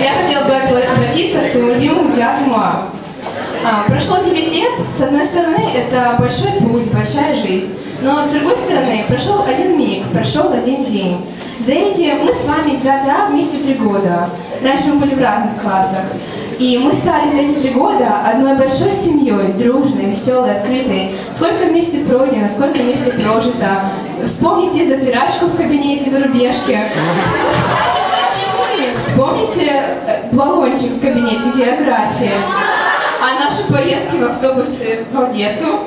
Я хотела бы обратиться к своему любимому 9 А. А, прошло 9 лет, с одной стороны, это большой путь, большая жизнь. Но с другой стороны, прошел один миг, прошел один день. За эти мы с вами 9 А вместе три года. Раньше мы были в разных классах. И мы стали за эти три года одной большой семьей, дружной, веселой, открытой. Сколько вместе пройдено, сколько вместе прожито. Вспомните затирачку в кабинете зарубежки. Вспомните э, баллончик в кабинете географии. А наши поездки в автобусе в Одессу,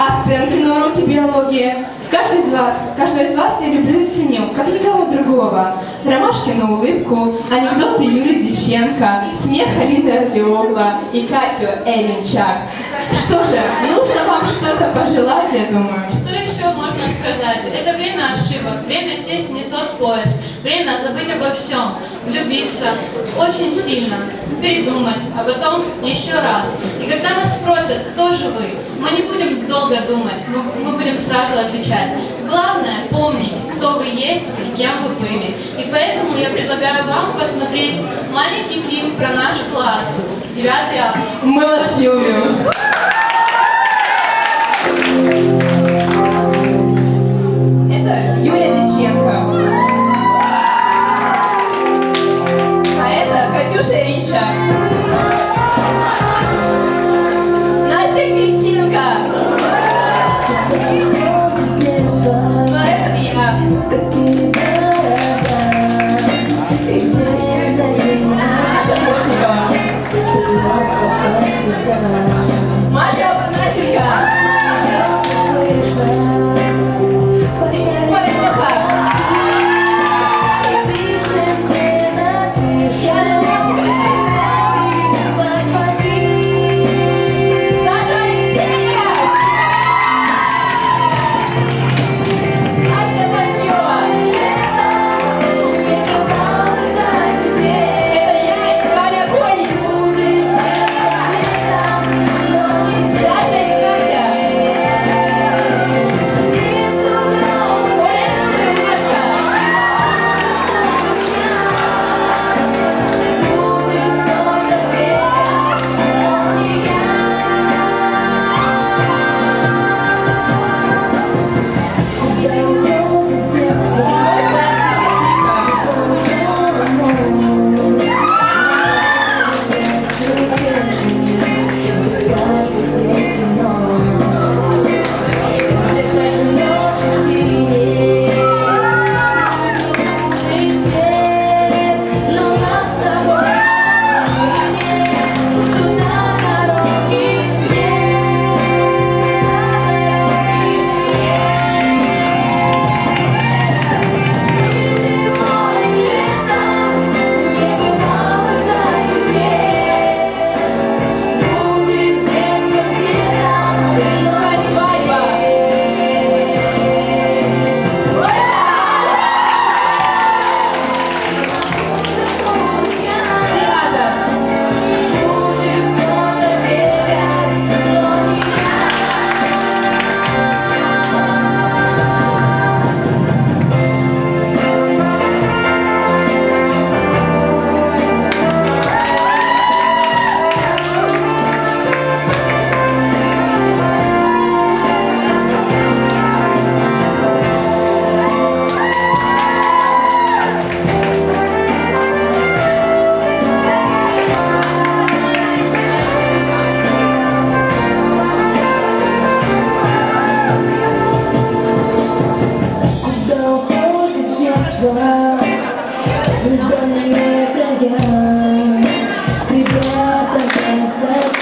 оценки на уроке биологии. Каждый из вас, каждого из вас я люблю и ценю, как никого другого. Ромашки на улыбку, анекдоты Юли Диченко, смех Алины Леогла и Катю Эленчак. Что же, нужно вам что-то пожелать, я думаю. Что еще можно сказать? Это время ошибок, время сесть не тот поезд, время забыть обо всем, влюбиться очень сильно, передумать, а потом еще раз. И когда нас спросят, кто же вы, мы не будем долго думать, мы, мы будем сразу отвечать. Главное помнить, кто вы есть и кем вы были. И поэтому я предлагаю вам посмотреть маленький фильм про наш класс, 9 А. Мы вас любим.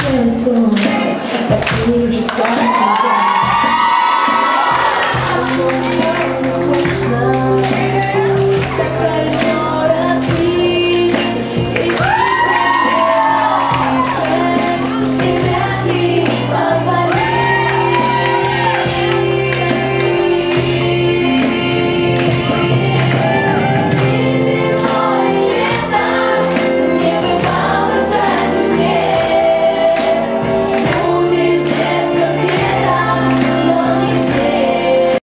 Thank you.